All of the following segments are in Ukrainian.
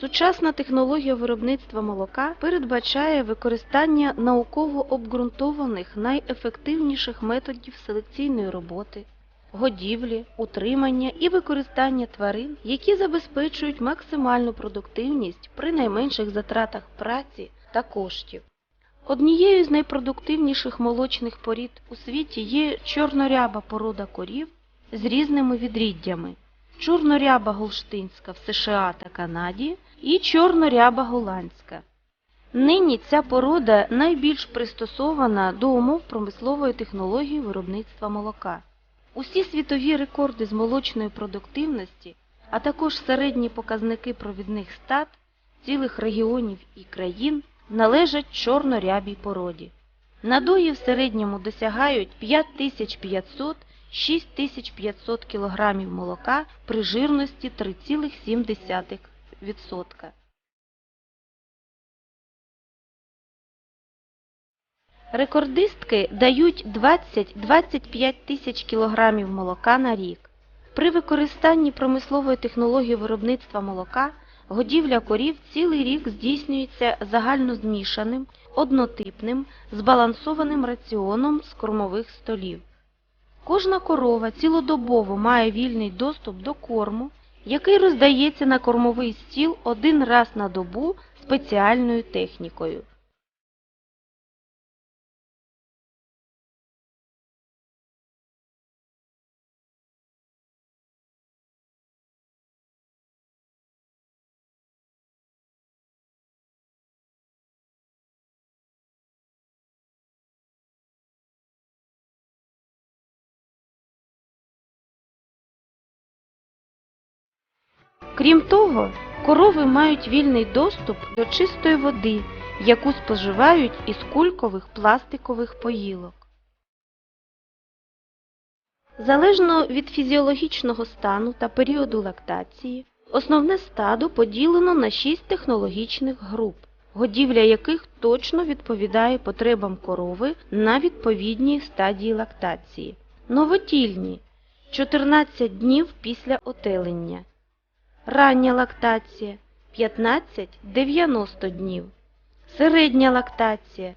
Сучасна технологія виробництва молока передбачає використання науково обґрунтованих найефективніших методів селекційної роботи, годівлі, утримання і використання тварин, які забезпечують максимальну продуктивність при найменших затратах праці та коштів. Однією з найпродуктивніших молочних порід у світі є чорноряба порода корів з різними відріддями чорноряба голштинська в США та Канаді і чорноряба голландська. Нині ця порода найбільш пристосована до умов промислової технології виробництва молока. Усі світові рекорди з молочної продуктивності, а також середні показники провідних стат цілих регіонів і країн належать чорнорябій породі. Надої в середньому досягають 5500-6500 кг молока при жирності 3,7%. Рекордистки дають 20-25 тисяч кілограмів молока на рік. При використанні промислової технології виробництва молока годівля корів цілий рік здійснюється загальнозмішаним, однотипним, збалансованим раціоном з кормових столів. Кожна корова цілодобово має вільний доступ до корму, який роздається на кормовий стіл один раз на добу спеціальною технікою. Крім того, корови мають вільний доступ до чистої води, яку споживають із кулькових пластикових поїлок. Залежно від фізіологічного стану та періоду лактації, основне стадо поділено на шість технологічних груп, годівля яких точно відповідає потребам корови на відповідній стадії лактації. Новотільні 14 днів після отелення. Рання лактація 15-90 днів. Середня лактація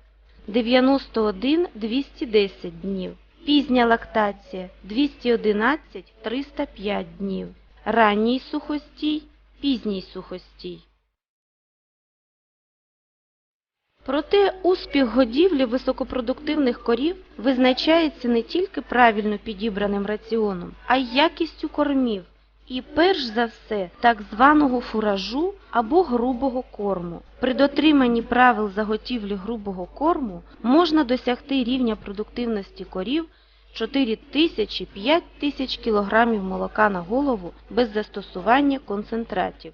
91-210 днів. Пізня лактація 211-305 днів. Ранній сухостій, пізній сухостій. Проте успіх годівлі високопродуктивних корів визначається не тільки правильно підібраним раціоном, а й якістю кормів і перш за все так званого фуражу або грубого корму. При дотриманні правил заготівлі грубого корму можна досягти рівня продуктивності корів 4000-5000 кг молока на голову без застосування концентратів.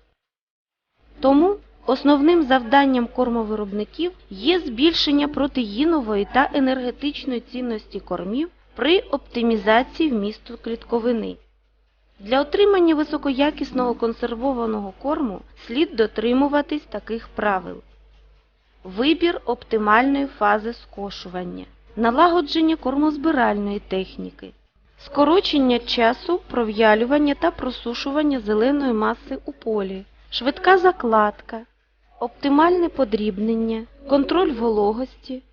Тому основним завданням кормовиробників є збільшення протеїнової та енергетичної цінності кормів при оптимізації вмісту клітковини. Для отримання високоякісного консервованого корму слід дотримуватись таких правил. Вибір оптимальної фази скошування, налагодження кормозбиральної техніки, скорочення часу пров'ялювання та просушування зеленої маси у полі, швидка закладка, оптимальне подрібнення, контроль вологості,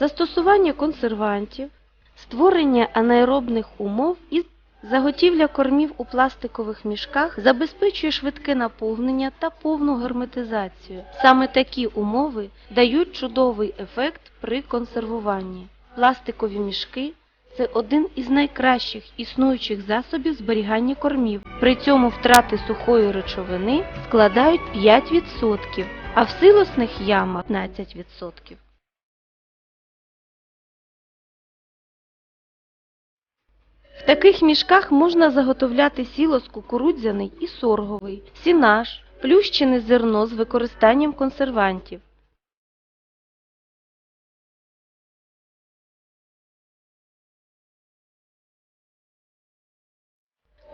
застосування консервантів, створення анаеробних умов і Заготівля кормів у пластикових мішках забезпечує швидке наповнення та повну герметизацію. Саме такі умови дають чудовий ефект при консервуванні. Пластикові мішки це один із найкращих існуючих засобів зберігання кормів. При цьому втрати сухої речовини складають 5%, а в силосних ямах 15%. Таких мішках можна заготовляти сілос кукурудзяний і сорговий, сінаж, плющене зерно з використанням консервантів.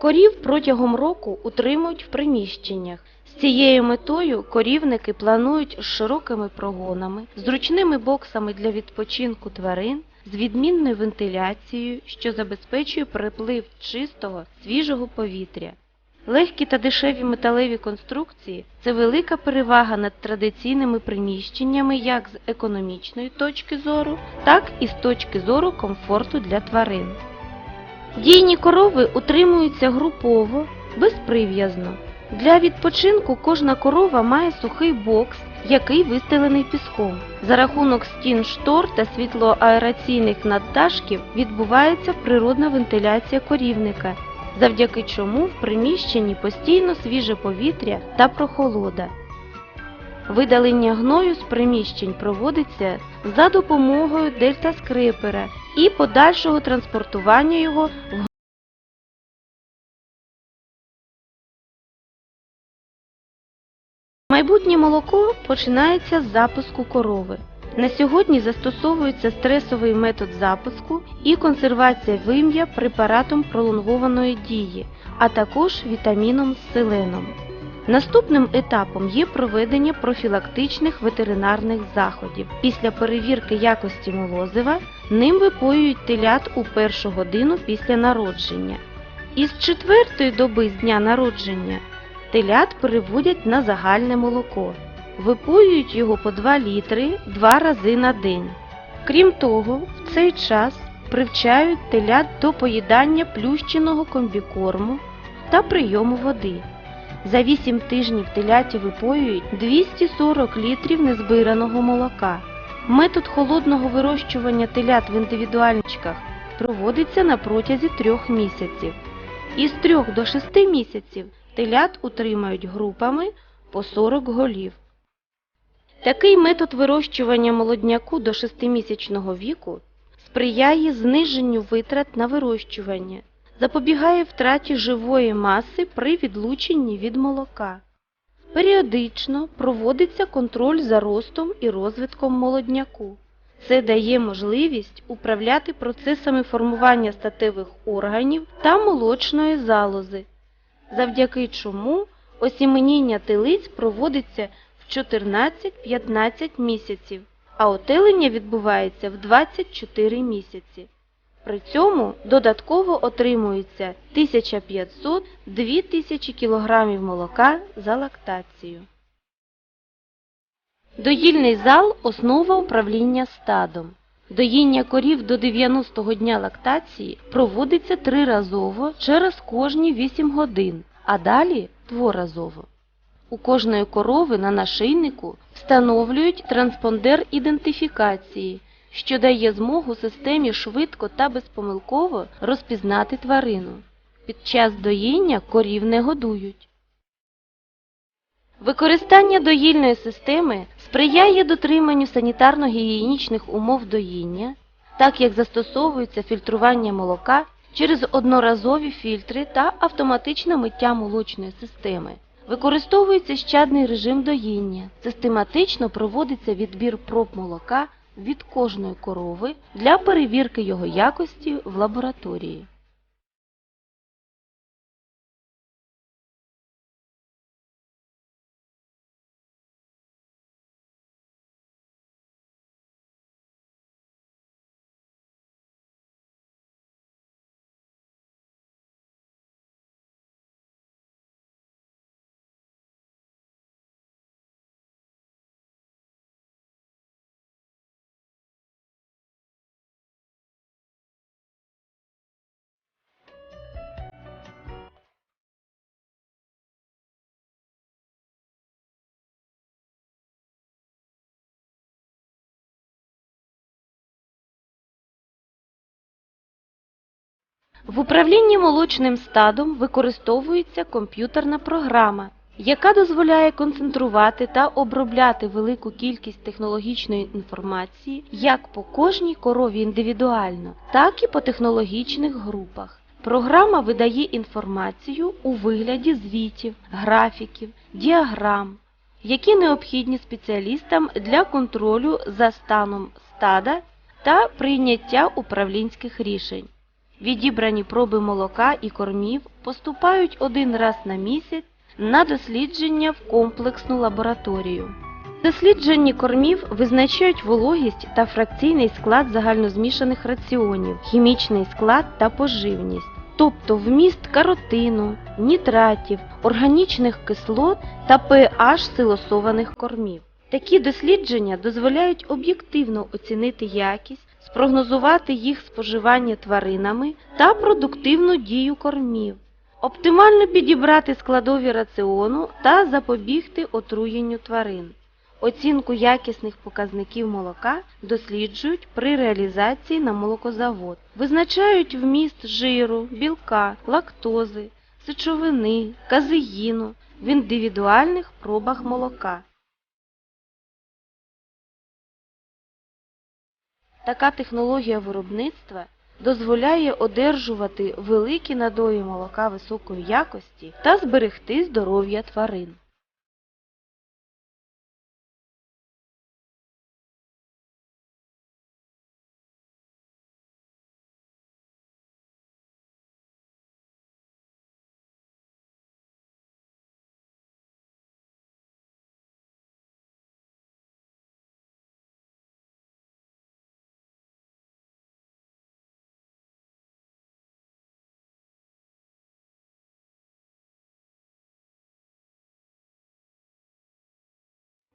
Корів протягом року утримують в приміщеннях. З цією метою корівники планують з широкими прогонами, зручними боксами для відпочинку тварин, з відмінною вентиляцією, що забезпечує приплив чистого, свіжого повітря. Легкі та дешеві металеві конструкції це велика перевага над традиційними приміщеннями як з економічної точки зору, так і з точки зору комфорту для тварин. Дійні корови утримуються групово, безприв'язно. Для відпочинку кожна корова має сухий бокс, який вистелений піском. За рахунок стін штор та світлоаераційних наддашків відбувається природна вентиляція корівника, завдяки чому в приміщенні постійно свіже повітря та прохолода. Видалення гною з приміщень проводиться за допомогою дельта-скрепера і подальшого транспортування його в Майбутнє молоко починається з запуску корови. На сьогодні застосовується стресовий метод запуску і консервація вим'я препаратом пролонгованої дії, а також вітаміном з селеном. Наступним етапом є проведення профілактичних ветеринарних заходів. Після перевірки якості молозива ним випоюють телят у першу годину після народження. Із четвертої доби з дня народження телят переводять на загальне молоко. Випоюють його по 2 літри два рази на день. Крім того, в цей час привчають телят до поїдання плющеного комбікорму та прийому води. За 8 тижнів теляті випоюють 240 літрів незбираного молока. Метод холодного вирощування телят в індивідуальничках проводиться на протязі трьох місяців. Із 3 до 6 місяців телят утримають групами по 40 голів. Такий метод вирощування молодняку до 6-місячного віку сприяє зниженню витрат на вирощування, запобігає втраті живої маси при відлученні від молока. Періодично проводиться контроль за ростом і розвитком молодняку. Це дає можливість управляти процесами формування статевих органів та молочної залози, завдяки чому осіменіння телиць проводиться в 14-15 місяців, а отелення відбувається в 24 місяці. При цьому додатково отримується 1500-2000 кг молока за лактацію. Доїльний зал – основа управління стадом. Доїння корів до 90-го дня лактації проводиться триразово через кожні 8 годин, а далі дворазово. У кожної корови на нашийнику встановлюють транспондер ідентифікації, що дає змогу системі швидко та безпомилково розпізнати тварину. Під час доїння корів не годують. Використання доїльної системи сприяє дотриманню санітарно-гігієнічних умов доїння, так як застосовується фільтрування молока через одноразові фільтри та автоматичне миття молочної системи. Використовується щадний режим доїння. Систематично проводиться відбір проб молока від кожної корови для перевірки його якості в лабораторії. В управлінні молочним стадом використовується комп'ютерна програма, яка дозволяє концентрувати та обробляти велику кількість технологічної інформації як по кожній корові індивідуально, так і по технологічних групах. Програма видає інформацію у вигляді звітів, графіків, діаграм, які необхідні спеціалістам для контролю за станом стада та прийняття управлінських рішень. Відібрані проби молока і кормів поступають один раз на місяць на дослідження в комплексну лабораторію. Дослідженні кормів визначають вологість та фракційний склад загальнозмішаних раціонів, хімічний склад та поживність. тобто вміст каротину, нітратів, органічних кислот та pH силосованих кормів. Такі дослідження дозволяють об'єктивно оцінити якість, спрогнозувати їх споживання тваринами та продуктивну дію кормів, оптимально підібрати складові раціону та запобігти отруєнню тварин. Оцінку якісних показників молока досліджують при реалізації на молокозавод. Визначають вміст жиру, білка, лактози, сечовини, казеїну в індивідуальних пробах молока. Така технологія виробництва дозволяє одержувати великі надої молока високої якості та зберегти здоров'я тварин.